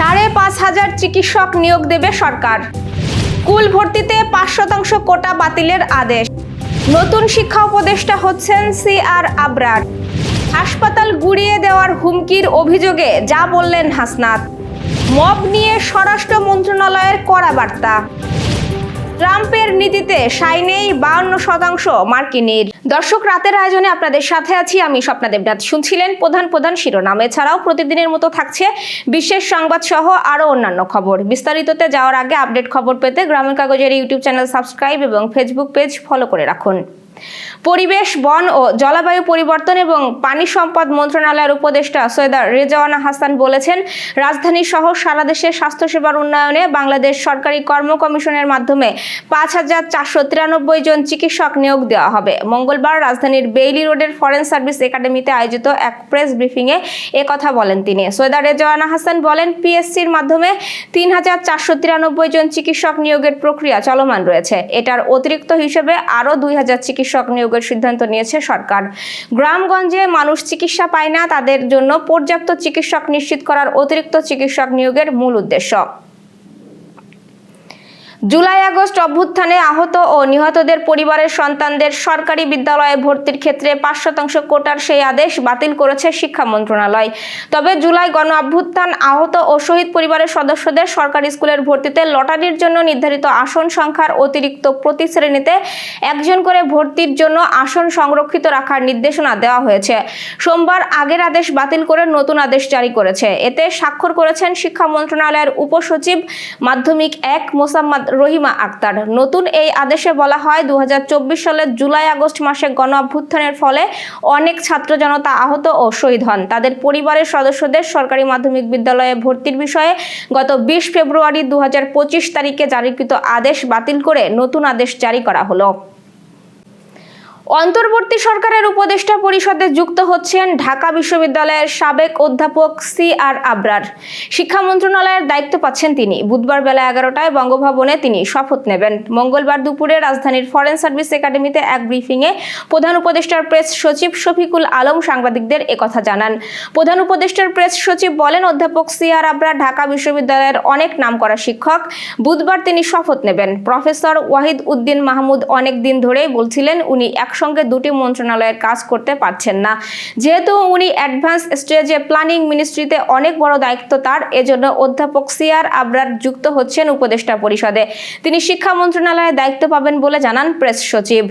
সাড়ে পাঁচ হাজার চিকিৎসক নিয়োগ দেবে সরকার। স্কুল ভর্তিতে পাঁচ শতাংশ কোটা বাতিলের আদেশ। নতুন শিক্ষা উপদেষ্টা হচ্ছেন সি আর আবরার। হাসপাতাল গুড়িয়ে দেওয়ার হুমকির অভিযোগে যা বললেন হাসনাত। মব নিয়ে স্বরাষ্ট্র মন্ত্রণালয়ের কড়া বার্তা। ট্রাম্পের নীতিতে সাইনেই বাউন্ন শতাংশ মার্কিনীর। দর্শক, রাতের আয়োজনে আপনাদের সাথে আছি আমি স্বপ্না দেবনাথ। শুনছিলেন প্রধান প্রধান শিরোনাম। এছাড়াও প্রতিদিনের মতো থাকছে বিশেষ সংবাদ সহ আরও অন্যান্য খবর। বিস্তারিততে যাওয়ার আগে আপডেট খবর পেতে গ্রামীণ কাগজের ইউটিউব চ্যানেল সাবস্ক্রাইব এবং ফেসবুক পেজ ফলো করে রাখুন। পরিবেশ, বন ও জলবায়ু পরিবর্তন এবং পানি সম্পদ মন্ত্রণালয়ের উপদেষ্টা সৈয়দা রেজাওয়ানা হাসান বলেছেন, রাজধানী সহ সারা দেশে স্বাস্থ্যসেবার উন্নয়নে বাংলাদেশ সরকারি কর্ম কমিশনের মাধ্যমে পাঁচ হাজার চারশো তিরানব্বই জন চিকিৎসক নিয়োগ দেওয়া হবে। মঙ্গলবার রাজধানীর বেইলি রোডের ফরেন সার্ভিস একাডেমিতে আয়োজিত এক প্রেস ব্রিফিংয়ে এ কথা বলেন তিনি। সৈয়দা রেজাওয়ানা হাসান বলেন, পিএসসির মাধ্যমে তিন হাজার চারশো তিরানব্বই জন চিকিৎসক নিয়োগের প্রক্রিয়া চলমান রয়েছে। এটার অতিরিক্ত হিসেবে আরও দুই হাজার চিকিৎসক নিয়োগের সিদ্ধান্ত নিয়েছে সরকার। গ্রামগঞ্জে মানুষ চিকিৎসা পায় না, তাদের জন্য পর্যাপ্ত চিকিৎসক নিশ্চিত করার অতিরিক্ত চিকিৎসক নিয়োগের মূল উদ্দেশ্য। জুলাই আগস্ট অভ্যুত্থানে আহত ও নিহতদের পরিবারের সন্তানদের সরকারি বিদ্যালয়ে ভর্তির ক্ষেত্রে পাঁচ শতাংশ কোটার সেই আদেশ বাতিল করেছে শিক্ষা মন্ত্রণালয়। তবে জুলাই গণ অভ্যুত্থান, আহত ও শহীদ পরিবারের সদস্যদের সরকারি স্কুলের ভর্তিতে লটারির জন্য নির্ধারিত আসন সংখ্যার অতিরিক্ত প্রতি শ্রেণীতে একজন করে ভর্তির জন্য আসন সংরক্ষিত রাখার নির্দেশনা দেওয়া হয়েছে। সোমবার আগের আদেশ বাতিল করে নতুন আদেশ জারি করেছে। এতে স্বাক্ষর করেছেন শিক্ষা মন্ত্রণালয়ের উপসচিব মাধ্যমিক এক মোসাম্মদ রহিমা আক্তার। নতুন এই আদেশে বলা হয় দু হাজার চব্বিশ সালের জুলাই আগস্ট মাসে গণ অভ্যুত্থানের ফলে অনেক ছাত্র জনতা আহত ও শহীদ হন। তাদের পরিবারের সদস্যদের সরকারি মাধ্যমিক বিদ্যালয়ে ভর্তির বিষয়ে গত বিশ ফেব্রুয়ারি দু হাজার পঁচিশ তারিখে জারিকৃত আদেশ বাতিল করে নতুন আদেশ জারি করা হলো। অন্তর্বর্তী সরকারের উপদেষ্টা পরিষদে যুক্ত হচ্ছেন ঢাকা বিশ্ববিদ্যালয়ের সাবেক অধ্যাপক সি আর আবরার। শিক্ষা মন্ত্রণালয়ের দায়িত্ব পাচ্ছেন তিনি। বুধবার বেলা এগারোটায় বঙ্গভবনে তিনি শপথ নেবেন। মঙ্গলবার দুপুরে রাজধানীর ফরেন সার্ভিস একাডেমিতে এক ব্রিফিংয়ে প্রধান উপদেষ্টার প্রেস সচিব শফিকুল আলম সাংবাদিকদের একথা জানান। প্রধান উপদেষ্টার প্রেস সচিব বলেন, অধ্যাপক সি আর আবরার ঢাকা বিশ্ববিদ্যালয়ের অনেক নামকরা শিক্ষক। বুধবার তিনি শপথ নেবেন। প্রফেসর ওয়াহিদ উদ্দিন মাহমুদ অনেক দিন ধরেই বলছিলেন, উনি একসঙ্গে দুটি মন্ত্রণালয়ের কাজ করতে পারছেন না। যেহেতু উনি অ্যাডভান্স স্টেজে প্ল্যানিং মিনিস্ট্রিতে অনেক বড় দায়িত্ব তার, এজন্য অধ্যাপক সিআর আবরার যুক্ত হচ্ছেন উপদেষ্টা পরিষদে। তিনি শিক্ষা মন্ত্রণালয়ে দায়িত্ব পাবেন বলে জানান প্রেস সচিব।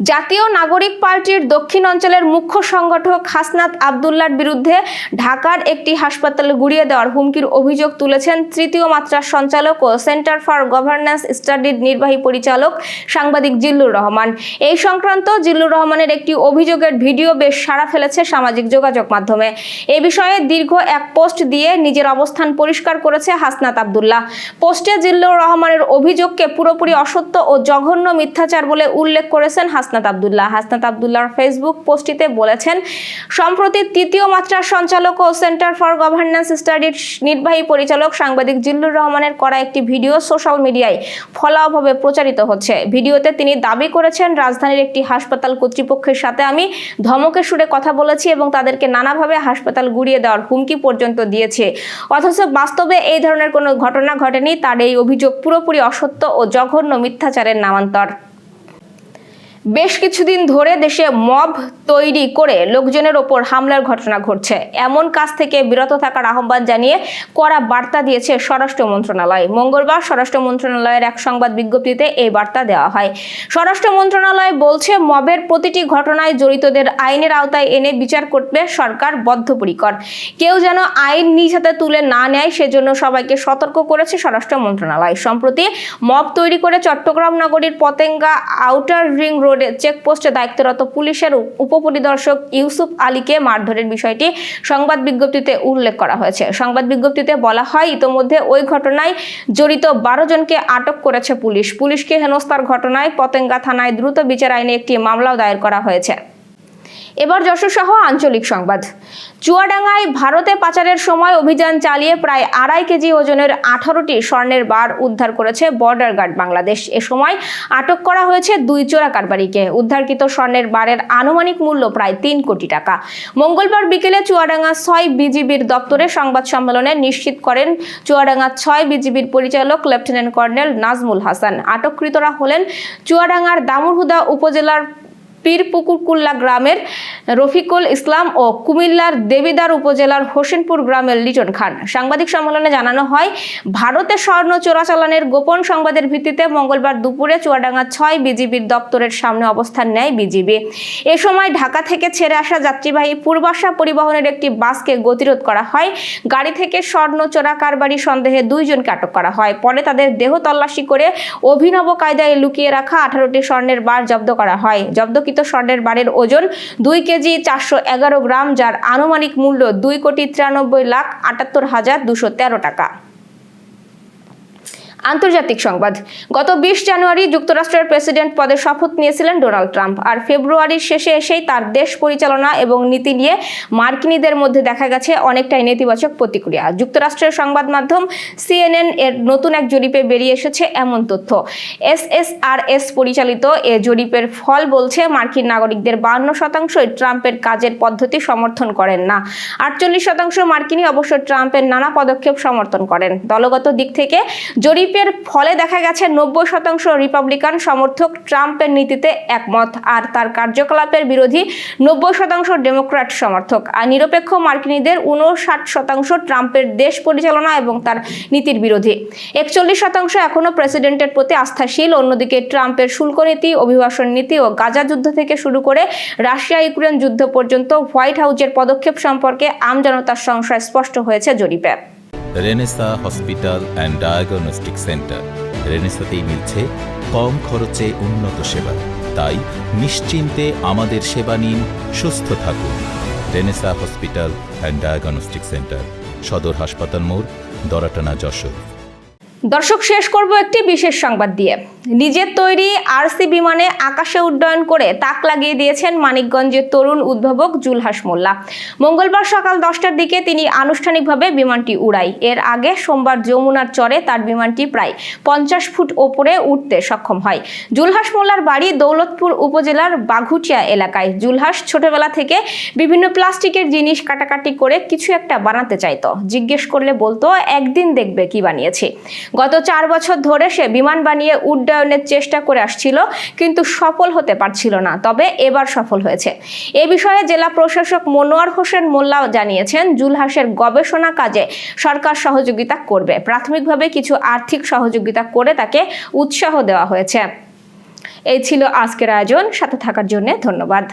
জাতীয় নাগরিক পার্টির দক্ষিণ অঞ্চলের মুখ্য সংগঠক হাসনাত আবদুল্লার বিরুদ্ধে ঢাকার একটি হাসপাতালে গুড়িয়ে দেওয়ার হুমকির অভিযোগ তুলেছেন তৃতীয় মাত্রার সঞ্চালক ও সেন্টার ফর গভর্নেন্স স্টাডির নির্বাহী পরিচালক সাংবাদিক জিল্লুর রহমান। এই সংক্রান্ত জিল্লুর রহমানের একটি অভিযোগের ভিডিও বেশ সাড়া ফেলেছে সামাজিক যোগাযোগ মাধ্যমে। এ বিষয়ে দীর্ঘ এক পোস্ট দিয়ে নিজের অবস্থান পরিষ্কার করেছে হাসনাত আবদুল্লাহ। পোস্টে জিল্লুর রহমানের অভিযোগকে পুরোপুরি অসত্য ও জঘন্য মিথ্যাচার বলে উল্লেখ করেছেন হাসনাত আবদুল্লাহ। হাসনাত আবদুল্লাহর ফেসবুক পোস্টটিতে বলেছেন, সম্প্রতি তৃতীয় মাত্রার সঞ্চালক ও সেন্টার ফর গভর্নেন্স স্টাডির নির্বাহী পরিচালক সাংবাদিক জিল্লুর রহমানের করা একটি ভিডিও সোশ্যাল মিডিয়ায় ফলাওভাবে প্রচারিত হচ্ছে। ভিডিওতে তিনি দাবি করেছেন, রাজধানীর একটি হাসপাতাল কর্তৃপক্ষের সাথে আমি ধমকের সুরে কথা বলেছি এবং তাদেরকে নানাভাবে হাসপাতাল গুড়িয়ে দেওয়ার হুমকি পর্যন্ত দিয়েছে। অথচ বাস্তবে এই ধরনের কোনো ঘটনা ঘটেনি। তার এই অভিযোগ পুরোপুরি অসত্য ও জঘন্য মিথ্যাচারের নামান্তর। বেশ কিছুদিন ধরে দেশে মব তৈরি করে লোকজনের ওপর হামলার ঘটনা ঘটছে। এমন কাজ থেকে বিরত থাকার আহ্বান জানিয়ে কড়া বার্তা দিয়েছে স্বরাষ্ট্র মন্ত্রণালয়। মঙ্গলবার স্বরাষ্ট্র মন্ত্রণালয়ের এক সংবাদ বিজ্ঞপ্তিতে এই বার্তা দেওয়া হয়। স্বরাষ্ট্র মন্ত্রণালয় বলছে, মবের প্রতিটি ঘটনায় জড়িতদের আইনের আওতায় এনে বিচার করবে সরকার বদ্ধপরিকর। কেউ যেন আইন নিজ হাতে তুলে না নেয়, সেজন্য সবাইকে সতর্ক করেছে স্বরাষ্ট্র মন্ত্রণালয়। সম্প্রতি মব তৈরি করে চট্টগ্রাম নগরীর পতেঙ্গা আউটার রিং রোডে চেকপোস্টে দায়িত্বরত পুলিশের উপপরিদর্শক ইউসুফ আলীকে মারধরের বিষয়টি সংবাদ বিজ্ঞপ্তিতে উল্লেখ করা হয়েছে। সংবাদ বিজ্ঞপ্তিতে বলা হয়, ইতোমধ্যে ওই ঘটনায় জড়িত বারো জনকে আটক করেছে পুলিশ। পুলিশকে হেনস্থার ঘটনায় পতেঙ্গা থানায় দ্রুত বিচার আইনে একটি মামলাও দায়ের করা হয়েছে। এবার যশোর সহ আঞ্চলিক সংবাদ। চুয়াডাঙ্গায় ভারতে পাচারের সময় অভিযান চালিয়ে প্রায় আড়াই কেজি ওজনের আঠারোটি স্বর্ণের বার উদ্ধার করেছে বর্ডার গার্ড বাংলাদেশ। এ সময় আটক করা হয়েছে দুই চোরা কারবারিকে। উদ্ধারকৃত স্বর্ণের বারের আনুমানিক মূল্য প্রায় তিন কোটি টাকা। মঙ্গলবার বিকেলে চুয়াডাঙ্গা ছয় বিজিবির দপ্তরে সংবাদ সম্মেলনে নিশ্চিত করেন চুয়াডাঙ্গা ছয় বিজিবির পরিচালক লেফটেন্যান্ট কর্নেল নাজমুল হাসান। আটককৃতরা হলেন চুয়াডাঙ্গার দামুরহুদা উপজেলার পীরপুকুরকুল্লা গ্রামের রফিকুল ইসলাম ও কুমিল্লার দেবিদার উপজেলার হোসেনপুর গ্রামের লিটন খান। সাংবাদিক সম্মেলনে জানানো হয় ভারতে স্বর্ণ চোরাচালানের গোপন সংবাদের ভিত্তিতে মঙ্গলবার দুপুরে চুয়াডাঙ্গা ছয় বিজিবির দপ্তরের সামনে অবস্থান নেয় বিজিবি। এ সময় ঢাকা থেকে ছেড়ে আসা যাত্রীবাহী পূর্বাশা পরিবহনের একটি বাসকে গতিরোধ করা হয়। গাড়ি থেকে স্বর্ণ চোরা কারবারি সন্দেহে দুইজনকে আটক করা হয়। পরে তাদের দেহ তল্লাশি করে অভিনব কায়দায় লুকিয়ে রাখা আঠারোটি স্বর্ণের বার জব্দ করা হয়। জব্দকৃত স্বর্ণের বারের ওজন দুই কেজি চারশো এগারো গ্রাম, যার আনুমানিক মূল্য দুই কোটি তিরানব্বই লাখ আটাত্তর হাজার দুশো তেরো টাকা। আন্তর্জাতিক সংবাদ। গত বিশ জানুয়ারি যুক্তরাষ্ট্রের প্রেসিডেন্ট পদে শপথ নিয়েছিলেন ডোনাল্ড ট্রাম্প। আর ফেব্রুয়ারির শেষে এসেই তার দেশ পরিচালনা এবং নীতি নিয়ে মার্কিনীদের মধ্যে দেখা গেছে অনেকটাই নেতিবাচক প্রতিক্রিয়া। যুক্তরাষ্ট্রের সংবাদ মাধ্যম সিএনএন এর নতুন এক জরিপে বেরিয়ে এসেছে এমন তথ্য। এসএসআরএস পরিচালিত এ জরিপের ফল বলছে, মার্কিন নাগরিকদের বান্ন শতাংশই ট্রাম্পের কাজের পদ্ধতি সমর্থন করেন না। আটচল্লিশ শতাংশ মার্কিনী অবশ্য ট্রাম্পের নানা পদক্ষেপ সমর্থন করেন। দলগত দিক থেকে জরিপের ফলে দেখা গেছে নব্বই শতাংশ রিপাবলিকান সমর্থক ট্রাম্পের নীতিতে একমত, আর তার কার্যকলাপের বিরোধী নব্বই শতাংশ ডেমোক্র্যাট সমর্থক। আর নিরপেক্ষ মার্কিনীদের উনষাট শতাংশ ট্রাম্পের দেশ পরিচালনা এবং তার নীতির বিরোধী। একচল্লিশ শতাংশ এখনও প্রেসিডেন্টের প্রতি আস্থাশীল, অন্যদিকে ট্রাম্পের শুল্ক নীতি, অভিবাসন নীতি ও গাজা যুদ্ধ থেকে শুরু করে রাশিয়া ইউক্রেন যুদ্ধ পর্যন্ত হোয়াইট হাউজের পদক্ষেপ সম্পর্কে আমজনতার সংশয় স্পষ্ট হয়েছে জরিপে। Renaissance hospital and diagnostic centre. রেনেসাতেই মিলছে কম খরচে উন্নত সেবা। তাই নিশ্চিন্তে আমাদের সেবা নিন, সুস্থ থাকুন। Renaissance hospital and diagnostic centre, সদর হাসপাতাল মোড়, দরাটানা যশোর। দর্শক, শেষ করব একটি বিশেষ সংবাদ দিয়ে। নিজের তৈরি আরসি বিমানে আকাশে উড্ডয়ন করে তাক লাগিয়ে দিয়েছেন মানিকগঞ্জের তরুণ উদ্ভাবক জুলহাস মোল্লা। মঙ্গলবার সকাল দশটার দিকে তিনি আনুষ্ঠানিকভাবে বিমানটি উড়ায় এর আগে সোমবার যমুনার চরে তার বিমানটি প্রায় পঞ্চাশ ফুট ওপরে উঠতে সক্ষম হয়। জুলহাস মোল্লার বাড়ি দৌলতপুর উপজেলার বাঘুটিয়া এলাকায়। জুলহাস ছোটবেলা থেকে বিভিন্ন প্লাস্টিকের জিনিস কাটাকাটি করে কিছু একটা বানাতে চাইতো। জিজ্ঞেস করলে বলতো, একদিন দেখবে কি বানিয়েছি? গত চার বছর ধরে সে বিমান বানিয়ে উড্ডয়নের চেষ্টা করে আসছিল, কিন্তু সফল হতে পারছিল না। তবে এবার সফল হয়েছে। এ বিষয়ে জেলা প্রশাসক মনোয়ার হোসেন মোল্লা জানিয়েছেন, জুলহাসের গবেষণা কাজে সরকার সহযোগিতা করবে। প্রাথমিকভাবে কিছু আর্থিক সহযোগিতা করে তাকে উৎসাহ দেওয়া হয়েছে। এই ছিল আজকের আয়োজন। সাথে থাকার জন্য ধন্যবাদ।